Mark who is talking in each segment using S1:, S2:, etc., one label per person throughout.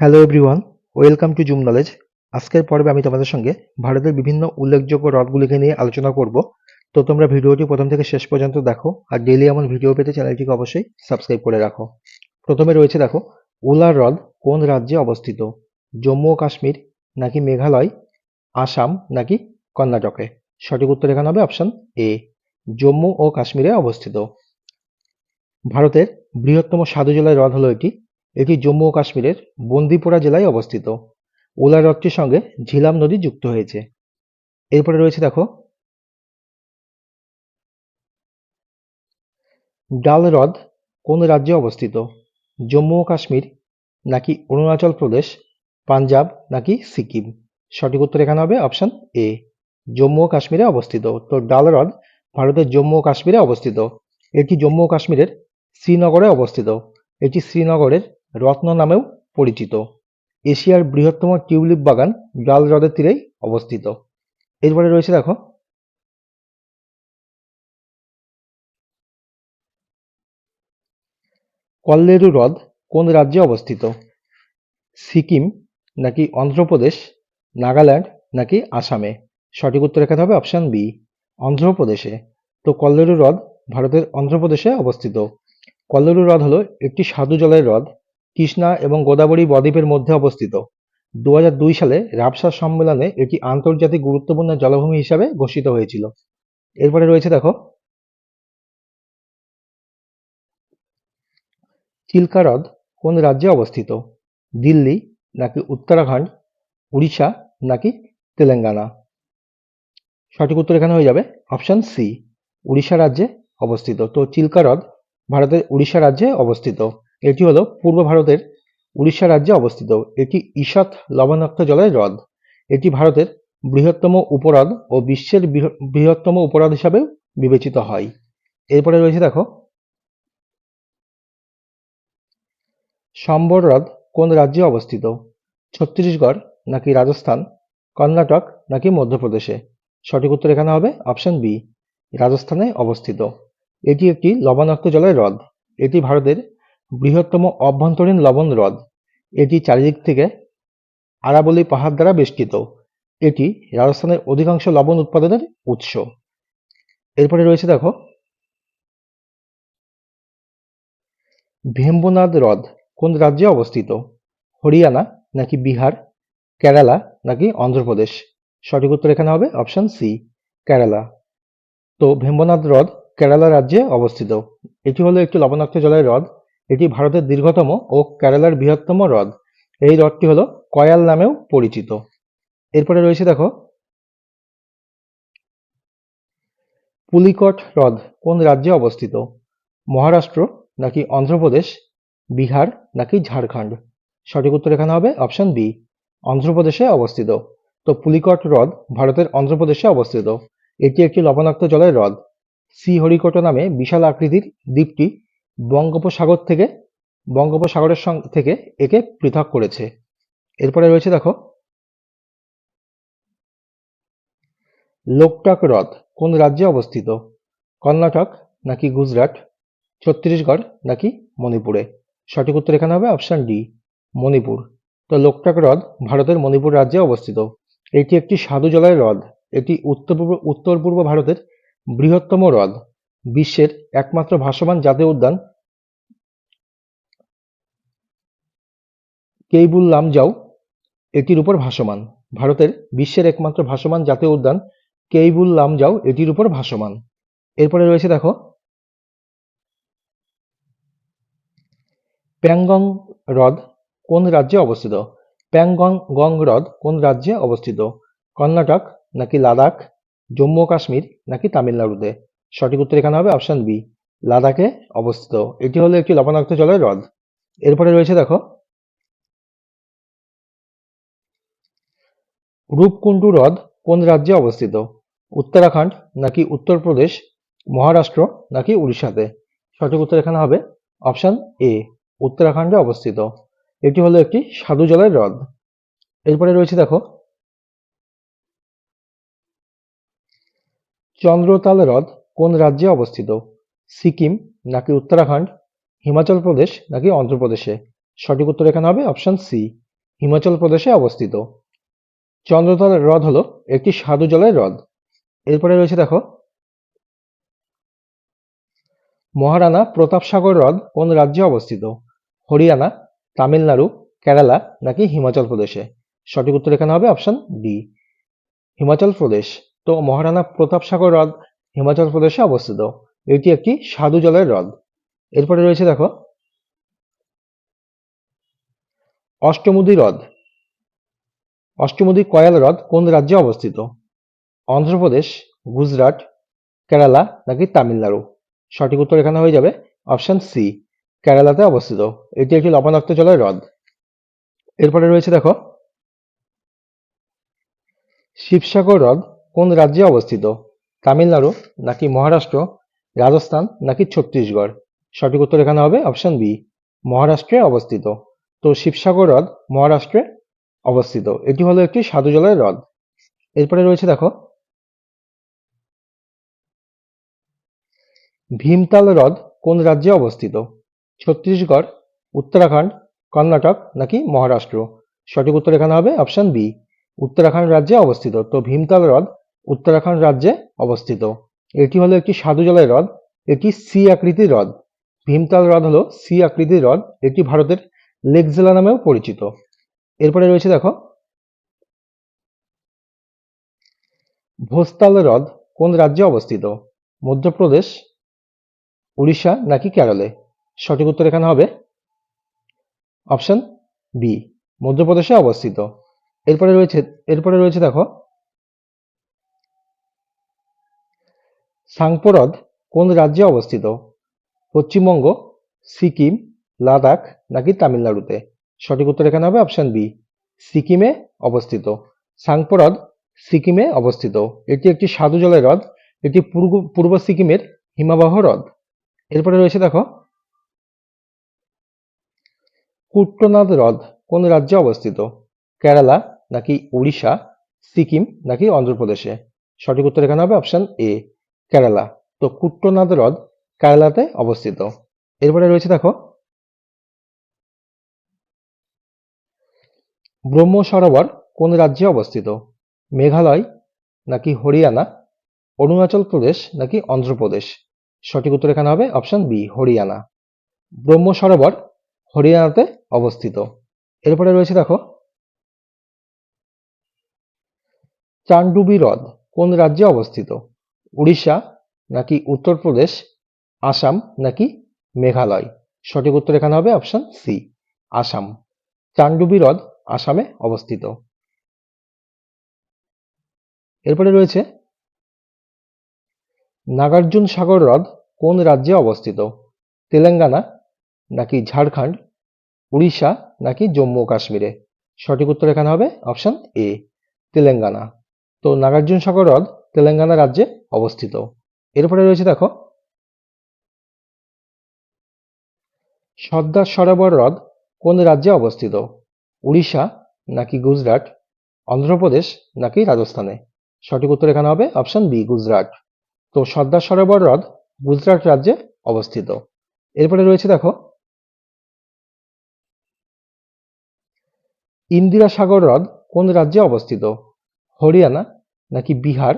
S1: Hello everyone welcome to Zoom knowledge আজকের পর্বে আমি তোমাদের সঙ্গে ভারতের বিভিন্ন উল্লেখযোগ্য হ্রদগুলিকে নিয়ে আলোচনা করব। তো তোমরা ভিডিওটি প্রথম থেকে শেষ পর্যন্ত দেখো আর ডেইলি এমন ভিডিও পেতে চ্যানেলটিকে অবশ্যই সাবস্ক্রাইব করে রাখো। প্রথমে রয়েছে দেখো, উলার হ্রদ কোন রাজ্যে অবস্থিত? জম্মু ও কাশ্মীর নাকি মেঘালয়? আসাম নাকি কর্ণাটকে? সঠিক উত্তর এখানে হবে অপশন এ জম্মু ও কাশ্মীরে অবস্থিত। ভারতের বৃহত্তম সাধু জেলার হ্রদ হলো এটি। এটি জম্মু ও কাশ্মীরের বন্দিপোরা জেলায় অবস্থিত। ওলা হ্রদটির সঙ্গে ঝিলাম নদী যুক্ত হয়েছে। এরপরে রয়েছে দেখো, ডাল হ্রদ কোন রাজ্যে অবস্থিত? জম্মু ও কাশ্মীর নাকি অরুণাচল প্রদেশ, পাঞ্জাব নাকি সিকিম? সঠিক উত্তর এখানে হবে অপশন এ। জম্মু ও কাশ্মীরে অবস্থিত। তো ডাল হ্রদ ভারতের জম্মু ও কাশ্মীরে অবস্থিত। এটি জম্মু ও কাশ্মীরের শ্রীনগরে অবস্থিত। এটি শ্রীনগরের রত্ন নামেও পরিচিত। এশিয়ার বৃহত্তম টিউলিপ বাগান ডাল হ্রদের তীরেই অবস্থিত। এরপরে রয়েছে দেখো, কল্লেরু হ্রদ কোন রাজ্যে অবস্থিত? সিকিম নাকি অন্ধ্রপ্রদেশ, নাগাল্যান্ড নাকি আসামে? সঠিক উত্তর এখানে হবে অপশন বি, অন্ধ্রপ্রদেশে। তো কল্লেরু হ্রদ ভারতের অন্ধ্রপ্রদেশে অবস্থিত। কল্লেরু হ্রদ হলো একটি সাধু জলের হ্রদ। কৃষ্ণা এবং গোদাবরী বদ্বীপের মধ্যে অবস্থিত। দু হাজার দুই সালে রাবসার সম্মেলনে এটি আন্তর্জাতিক গুরুত্বপূর্ণ জলভূমি হিসাবে ঘোষিত হয়েছিল। এরপরে রয়েছে দেখো চিল্কা হ্রদ কোন রাজ্যে অবস্থিত? দিল্লি নাকি উত্তরাখণ্ড, উড়িষ্যা নাকি তেলেঙ্গানা? সঠিক উত্তর এখানে হয়ে যাবে অপশন সি, উড়িষ্যা রাজ্যে অবস্থিত। তো চিল্কা হ্রদ ভারতের উড়িষ্যা রাজ্যে অবস্থিত। এটি হলো পূর্ব ভারতের উড়িষ্যা রাজ্যে অবস্থিত। এটি ঈষৎ লবণাক্ত জলের হ্রদ। এটি ভারতের বৃহত্তম উপহ্রদ ও বিশ্বের বৃহত্তম উপহ্রদ হিসাবেও বিবেচিত হয়। এরপরে রয়েছে দেখো, সম্বর হ্রদ কোন রাজ্যে অবস্থিত? ছত্তিশগড় নাকি রাজস্থান? কর্ণাটক নাকি মধ্যপ্রদেশে? সঠিক উত্তর এখানে হবে অপশন বি, রাজস্থানে অবস্থিত। এটি একটি লবণাক্ত জলের হ্রদ। এটি ভারতের বৃহত্তম অভ্যন্তরীণ লবণ হ্রদ। এটি চারিদিক থেকে আরাবলী পাহাড় দ্বারা বেষ্টিত। এটি রাজস্থানের অধিকাংশ লবণ উৎপাদনের উৎস। এরপরে রয়েছে দেখো, ভেম্বনাদ হ্রদ। কোন রাজ্যে অবস্থিত? হরিয়ানা নাকি বিহার? কেরালা নাকি অন্ধ্রপ্রদেশ? সঠিক উত্তর এখানে হবে অপশন সি, কেরালা। তো ভেম্বনাদ হ্রদ কেরালা রাজ্যে অবস্থিত। এটি হলো একটি লবণাক্ত জলের হ্রদ। এটি ভারতের দীর্ঘতম ও কেরালার বৃহত্তম হ্রদ। এই হ্রদটি হলো কয়াল নামেও পরিচিত। এরপরে রয়েছে দেখো, পুলিকট হ্রদ, কোন রাজ্যে অবস্থিত? মহারাষ্ট্র নাকি অন্ধ্রপ্রদেশ, বিহার নাকি ঝাড়খণ্ড? সঠিক উত্তর এখানে হবে অপশন বি, অন্ধ্রপ্রদেশে অবস্থিত। তো পুলিকট হ্রদ ভারতের অন্ধ্রপ্রদেশে অবস্থিত। এটি একটি লবণাক্ত জলের হ্রদ। সি হরিকট নামে বিশাল আকৃতির দ্বীপটি বঙ্গোপসাগর থেকে, বঙ্গোপসাগরের সঙ্গ- থেকে একে পৃথক করেছে। এরপরে রয়েছে দেখো, লোকটাক হ্রদ, কোন রাজ্যে অবস্থিত? কর্ণাটক নাকি গুজরাট? ছত্তিশগড় নাকি মণিপুরে? সঠিক উত্তর এখানে হবে অপশন ডি মণিপুর। তো লোকটাক হ্রদ ভারতের মণিপুর রাজ্যে অবস্থিত। এটি একটি সাধু জলের হ্রদ। এটি উত্তর পূর্ব উত্তর পূর্ব ভারতের বৃহত্তম হ্রদ। বিশ্বের একমাত্র ভাসমান জাতীয় উদ্যান কেইবুল লামজাও এটির উপর ভাসমান। ভারতের বিশ্বের একমাত্র ভাসমান জাতীয় উদ্যান কেইবুল লামজাও এটির উপর ভাসমান। এরপরে রয়েছে দেখো প্যাংগং হ্রদ কোন রাজ্যে অবস্থিত? প্যাংগং গং হ্রদ কোন রাজ্যে অবস্থিত? কর্ণাটক নাকি লাদাখ? জম্মু কাশ্মীর নাকি তামিলনাড়ুতে? সঠিক উত্তর এখানে হবে অপশন বি লাদাখে অবস্থিত। এটি হলো একটি লবণাক্ত জলের হ্রদ। এরপরে রয়েছে দেখো, রূপকুণ্ডু হ্রদ কোন রাজ্যে অবস্থিত? উত্তরাখণ্ড নাকি উত্তরপ্রদেশ, মহারাষ্ট্র নাকি উড়িষ্যাতে? সঠিক উত্তর এখানে হবে অপশন এ উত্তরাখণ্ডে অবস্থিত। এটি হলো একটি সাধু জলের হ্রদ। এরপরে রয়েছে দেখো, চন্দ্রতাল হ্রদ কোন রাজ্যে অবস্থিত? সিকিম নাকি উত্তরাখণ্ড? হিমাচল প্রদেশ নাকি অন্ধ্রপ্রদেশে? সঠিক উত্তর এখানে হবে অপশন সি হিমাচল প্রদেশে অবস্থিত। চন্দ্রতল হ্রদ হলো একটি স্বাদু জলের হ্রদ। এরপরে রয়েছে দেখো, মহারানা প্রতাপ সাগর হ্রদ কোন রাজ্যে অবস্থিত? হরিয়ানা, তামিলনাড়ু, কেরালা নাকি হিমাচল প্রদেশে? সঠিক উত্তর এখানে হবে অপশন ডি হিমাচল প্রদেশ। তো মহারানা প্রতাপ সাগর হ্রদ হিমাচল প্রদেশে অবস্থিত। এটি একটি স্বাদু জলের হ্রদ। এরপরে রয়েছে দেখো, অষ্টমুদি হ্রদ। অষ্টমুদি কয়াল হ্রদ কোন রাজ্যে অবস্থিত? অন্ধ্রপ্রদেশ, গুজরাট, কেরালা নাকি তামিলনাড়ু? সঠিক উত্তর এখানে হয়ে যাবে অপশন সি, কেরালাতে অবস্থিত। এটি একটি লবণাক্ত জলের হ্রদ। এরপরে রয়েছে দেখো, শিবসাগর হ্রদ কোন রাজ্যে অবস্থিত? তামিলনাড়ু নাকি মহারাষ্ট্র, রাজস্থান নাকি ছত্তিশগড়? সঠিক উত্তর এখানে হবে অপশন বি, মহারাষ্ট্রে অবস্থিত। তো শিবসাগর হ্রদ মহারাষ্ট্রে অবস্থিত। এটি হলো একটি সাধু জলের হ্রদ। এরপরে রয়েছে দেখো, ভীমতাল হ্রদ কোন রাজ্যে অবস্থিত? ছত্তিশগড়, উত্তরাখণ্ড, কর্ণাটক নাকি মহারাষ্ট্র? সঠিক উত্তর এখানে হবে অপশন বি, উত্তরাখণ্ড রাজ্যে অবস্থিত। তো ভীমতাল হ্রদ উত্তরাখণ্ড রাজ্যে অবস্থিত। এটি হলো একটি সাধু জলের হ্রদ, এটি সি আকৃতির হ্রদ। ভীমতাল হ্রদ হলো সি আকৃতির হ্রদ, এটি ভারতের লেক জেলা নামেও পরিচিত। এরপরে রয়েছে দেখো ভোস্তাল হ্রদ কোন রাজ্যে অবস্থিত? মধ্যপ্রদেশ, উড়িষ্যা নাকি কেরলে? সঠিক উত্তর এখানে হবে অপশন বি, মধ্যপ্রদেশে অবস্থিত। এরপরে রয়েছে এরপরে রয়েছে দেখো সাংপো কোন রাজ্যে অবস্থিত? পশ্চিমবঙ্গ, সিকিম, লাদাখ নাকি তামিলনাড়ুতে? সঠিক উত্তর এখানে হবে অপশন বি, সিকিমে অবস্থিত। সাংপো সিকিমে অবস্থিত। এটি একটি সাধু জলের হ্রদ, এটি পূর্ব পূর্ব সিকিমের হিমাবহ হ্রদ। এরপরে রয়েছে দেখো কুট্টনাথ হ্রদ কোন রাজ্যে অবস্থিত? কেরালা নাকি উড়িষ্যা, সিকিম নাকি অন্ধ্রপ্রদেশে? সঠিক উত্তর এখানে হবে অপশন এ। কেরালা। তো কুট্টনাদ হ্রদ কেরালাতে অবস্থিত। এরপরে রয়েছে দেখো ব্রহ্ম সরোবর কোন রাজ্যে অবস্থিত? মেঘালয় নাকি হরিয়ানা? অরুণাচল প্রদেশ নাকি অন্ধ্রপ্রদেশ? সঠিক উত্তর এখানে হবে অপশন বি, হরিয়ানা। ব্রহ্ম সরোবর হরিয়ানাতে অবস্থিত। এরপরে রয়েছে দেখো চান্ডুবি হ্রদ কোন রাজ্যে অবস্থিত? উড়িষ্যা নাকি উত্তরপ্রদেশ, আসাম নাকি মেঘালয়? সঠিক উত্তর এখানে হবে অপশন সি আসাম। চান্ডুবি হ্রদ আসামে অবস্থিত। এরপরে রয়েছে, নাগার্জুন সাগর হ্রদ কোন রাজ্যে অবস্থিত? তেলেঙ্গানা নাকি ঝাড়খণ্ড, উড়িষ্যা নাকি জম্মু কাশ্মীরে? সঠিক উত্তর এখানে হবে অপশন এ তেলেঙ্গানা। তো নাগার্জুন সাগর হ্রদ তেলেঙ্গানা রাজ্যে অবস্থিত। এরপরে রয়েছে দেখো, সর্দার সরোবর হ্রদ কোন রাজ্যে অবস্থিত? উড়িষ্যা নাকি গুজরাট? অন্ধ্রপ্রদেশ নাকি রাজস্থানে? সঠিক উত্তর এখানে হবে অপশন বি, গুজরাট। তো সর্দার সরোবর হ্রদ গুজরাট রাজ্যে অবস্থিত। এরপরে রয়েছে দেখো, ইন্দিরা সাগর হ্রদ কোন রাজ্যে অবস্থিত? হরিয়ানা নাকি বিহার?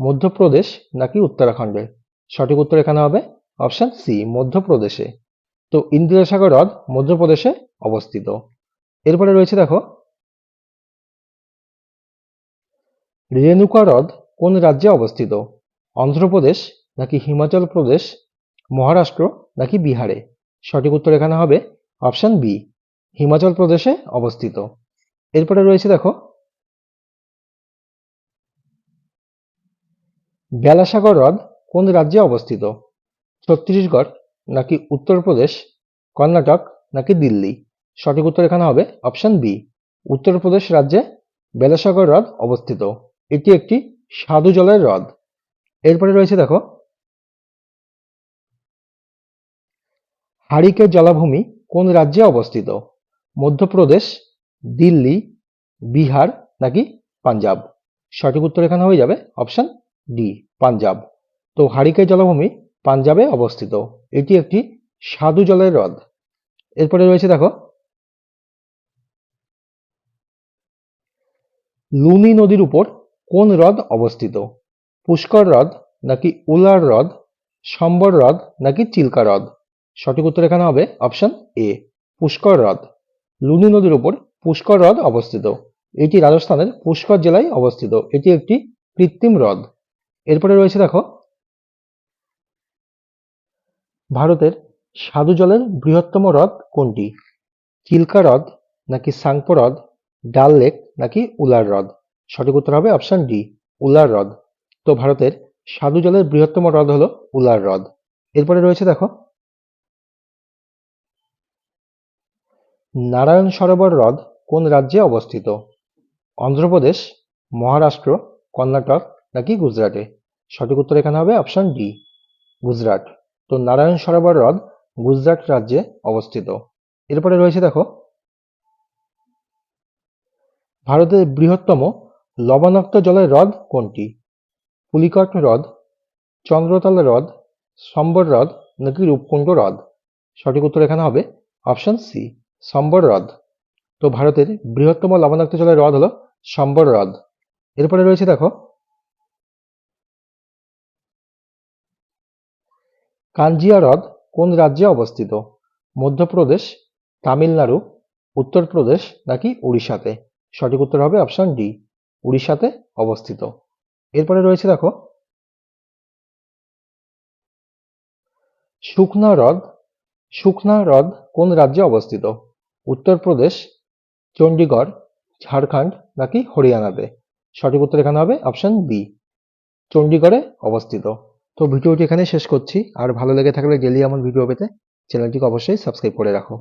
S1: মধ্যপ্রদেশ নাকি উত্তরাখণ্ডে? সঠিক উত্তর এখানে হবে অপশন সি মধ্যপ্রদেশে। তো ইন্দিরা সাগর হ্রদ মধ্যপ্রদেশে অবস্থিত। এরপরে রয়েছে দেখো, রেণুকা হ্রদ কোন রাজ্যে অবস্থিত? অন্ধ্রপ্রদেশ নাকি হিমাচল প্রদেশ, মহারাষ্ট্র নাকি বিহারে? সঠিক উত্তর এখানে হবে অপশন বি হিমাচল প্রদেশে অবস্থিত। এরপরে রয়েছে দেখো বেলাসাগর হ্রদ কোন রাজ্যে অবস্থিত? ছত্তিশগড় নাকি উত্তরপ্রদেশ, কর্ণাটক নাকি দিল্লি? সঠিক উত্তর এখানে হবে অপশন বি। উত্তরপ্রদেশ রাজ্যে বেলাসাগর হ্রদ অবস্থিত। এটি একটি স্বাদু জলের হ্রদ। এরপরে রয়েছে দেখো হারিকের জলাভূমি কোন রাজ্যে অবস্থিত? মধ্যপ্রদেশ, দিল্লি, বিহার নাকি পাঞ্জাব? সঠিক উত্তর এখানে হয়ে যাবে অপশন ডি, পাঞ্জাব। তো হারিকের জলাভূমি পাঞ্জাবে অবস্থিত। এটি একটি স্বাদু জলের হ্রদ। এরপরে রয়েছে দেখো লুনি নদীর উপর কোন হ্রদ অবস্থিত? পুষ্কর হ্রদ নাকি উলার হ্রদ? সম্বর হ্রদ নাকি চিল্কা হ্রদ? সঠিক উত্তর এখানে হবে অপশন এ, পুষ্কর হ্রদ। লুনি নদীর উপর পুষ্কর হ্রদ অবস্থিত। এটি রাজস্থানের পুষ্কর জেলায় অবস্থিত। এটি একটি কৃত্রিম হ্রদ। এরপরে রয়েছে দেখো, ভারতের স্বাদু জলের বৃহত্তম হ্রদ কোনটি? চিল্কা হ্রদ নাকি সাংপো হ্রদ, ডাল লেক নাকি উলার হ্রদ? সঠিক উত্তর হবে অপশন ডি, উলার হ্রদ। তো ভারতের স্বাদু জলের বৃহত্তম হ্রদ হলো উলার হ্রদ। এরপরে রয়েছে দেখো, নারায়ণ সরোবর হ্রদ কোন রাজ্যে অবস্থিত? অন্ধ্রপ্রদেশ, মহারাষ্ট্র, কর্ণাটক নাকি গুজরাটে? সঠিক উত্তর এখানে হবে অপশন ডি গুজরাট। তো নারায়ণ সরোবর হ্রদ গুজরাট রাজ্যে অবস্থিত। এরপরে রয়েছে দেখো, ভারতের বৃহত্তম লবণাক্ত জলের হ্রদ কোনটি? পুলিকট হ্রদ, চন্দ্রতাল হ্রদ, সম্বর হ্রদ নাকি রূপকুণ্ড হ্রদ? সঠিক উত্তর এখানে হবে অপশন সি সম্বর হ্রদ। তো ভারতের বৃহত্তম লবণাক্ত জলের হ্রদ হলো সম্বর হ্রদ। এরপরে রয়েছে দেখো কাঞ্জিয়া হ্রদ কোন রাজ্যে অবস্থিত? মধ্যপ্রদেশ, তামিলনাড়ু, উত্তরপ্রদেশ নাকি উড়িষ্যাতে? সঠিক উত্তর হবে অপশন ডি, উড়িষ্যাতে অবস্থিত। এরপরে রয়েছে দেখো শুকনা হ্রদ শুকনা হ্রদ কোন রাজ্যে অবস্থিত? উত্তরপ্রদেশ চণ্ডীগড় ঝাড়খণ্ড নাকি হরিয়ানাতে? সঠিক উত্তর এখানে হবে অপশন বি চণ্ডীগড়ে অবস্থিত। তো ভিডিওটি এখানে শেষ করছি। আর ভালো লেগে থাকলে ডেলি আমার ভিডিও পেতে চ্যানেলটিকে অবশ্যই সাবস্ক্রাইব করে রাখো।